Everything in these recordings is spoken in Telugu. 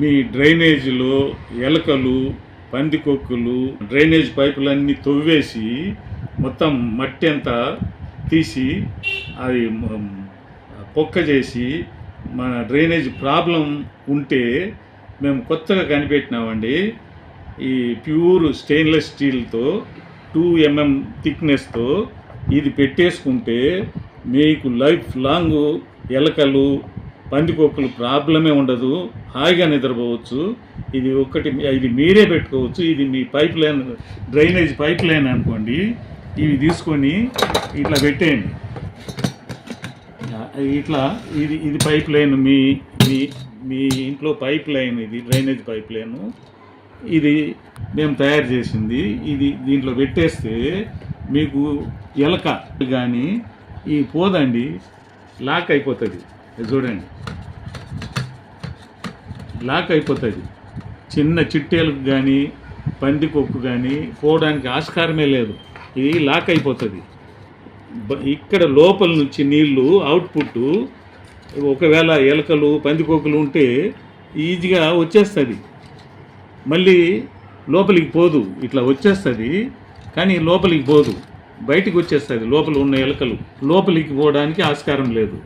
మీ డ్రైనేజీలో ఎలకలు పందికొక్కులు డ్రైనేజ్ పైపులన్నీ తవ్వేసి మొత్తం మట్టి అంతా తీసి అది పొక్క చేసి మన డ్రైనేజ్ ప్రాబ్లం ఉంటే మేము కొత్తగా కనిపెట్టినామండి. ఈ ప్యూర్ స్టెయిన్లెస్ స్టీల్తో టూ ఎంఎం థిక్నెస్తో ఇది పెట్టేసుకుంటే మీకు లైఫ్ లాంగ్ ఎలకలు పందికొక్కులు ప్రాబ్లమే ఉండదు. హాయిగా నిద్రపోవచ్చు. ఇది ఒకటి ఇది మీరే పెట్టుకోవచ్చు. ఇది మీ pipe line drainage pipe line అనుకోండి. ఇవి తీసుకొని ఇట్లా పెట్టేయండి. ఇట్లా ఇది ఇది పైప్ లైన్ మీ మీ మీ ఇంట్లో పైప్ లైన్ ఇది డ్రైనేజ్ పైప్ లైన్. ఇది మేము తయారు చేసింది. ఇది దీంట్లో పెట్టేస్తే మీకు ఎలక కానీ ఈ పోదండి లాక్ అయిపోతుంది. చూడండి. లాక్ అయిపోతుంది. చిన్న చిట్టేలకు కానీ పందికొక్కు కానీ పోవడానికి ఆస్కారమే లేదు. ఇది లాక్ అయిపోతుంది. ఇక్కడ లోపల నుంచి నీళ్ళు అవుట్పుట్ ఒకవేళ ఎలకలు పందికొక్కులు ఉంటే ఈజీగా వచ్చేస్తుంది. మళ్ళీ లోపలికి పోదు. ఇట్లా వచ్చేస్తుంది కానీ లోపలికి పోదు. బయటికి వచ్చేస్తుంది. లోపల ఉన్న ఎలకలు లోపలికి పోవడానికి ఆస్కారం లేదు.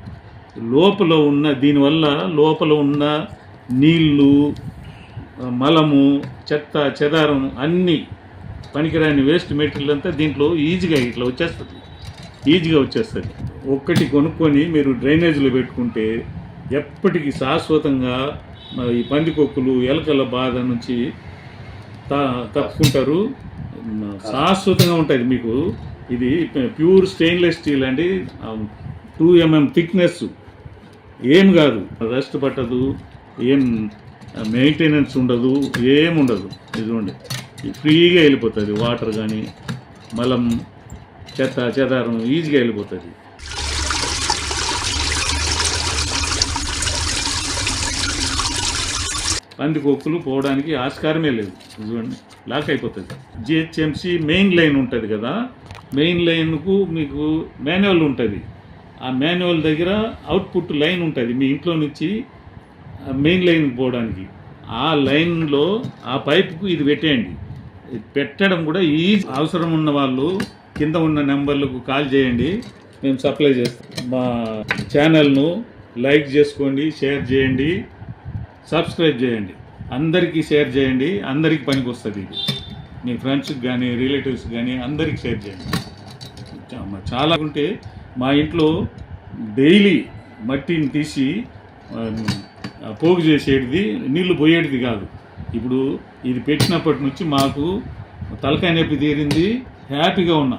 లోపల ఉన్న దీనివల్ల లోపల ఉన్న నీళ్ళు మలము చెత్త చెదారం అన్నీ పనికిరాని వేస్ట్ మెటీరియల్ అంతా దీంట్లో ఈజీగా ఇట్లా వచ్చేస్తుంది. ఈజీగా వచ్చేస్తుంది. ఒక్కటి కొనుక్కొని మీరు డ్రైనేజీలో పెట్టుకుంటే ఎప్పటికీ శాశ్వతంగా ఈ పందికొక్కులు ఎలకల బాధ నుంచి త తప్పుకుంటారు. శాశ్వతంగా ఉంటుంది మీకు. ఇది ప్యూర్ స్టెయిన్లెస్ స్టీల్ అండి. టూ ఎంఎం థిక్నెస్ ఏం కాదు. రెస్ట్ పట్టదు ఏం మెయింటెనెన్స్ ఉండదు ఏం ఉండదు. ఇదిగోండి ఇది ఫ్రీగా వెళ్ళిపోతుంది వాటర్ కానీ మలం చెత్త చెదారం ఈజీగా వెళ్ళిపోతుంది. పందికొక్కులు పోవడానికి ఆస్కారమే లేదు. చూడండి. లాక్ అయిపోతుంది. జిహెచ్ఎంసి మెయిన్ లైన్ ఉంటుంది కదా. మెయిన్ లైన్కు మీకు మాన్యువల్ ఉంటుంది. ఆ మాన్యువల్ దగ్గర అవుట్పుట్ లైన్ ఉంటుంది మీ ఇంట్లో నుంచి మెయిన్ లైన్ పోవడానికి. ఆ లైన్లో ఆ పైపుకు ఇది పెట్టేయండి. ఇది పెట్టడం కూడా ఈజీ. అవసరం ఉన్న వాళ్ళు కింద ఉన్న నెంబర్లకు కాల్ చేయండి. మేము సప్లై చేస్తాం. మా ఛానల్ను లైక్ చేసుకోండి షేర్ చేయండి సబ్స్క్రైబ్ చేయండి. అందరికీ షేర్ చేయండి. అందరికీ పనికి వస్తుంది ఇది. మీ ఫ్రెండ్స్కి కానీ రిలేటివ్స్ కానీ అందరికీ షేర్ చేయండి. చాలా ఉంటే మా ఇంట్లో డైలీ మట్టిని తీసి పోగు చేసేటిది నీళ్ళు పోయేటిది కాదు. ఇప్పుడు ఇది పెట్టినప్పటి నుంచి మాకు తలకాయ నొప్పి తీరింది హ్యాపీగా ఉన్నా.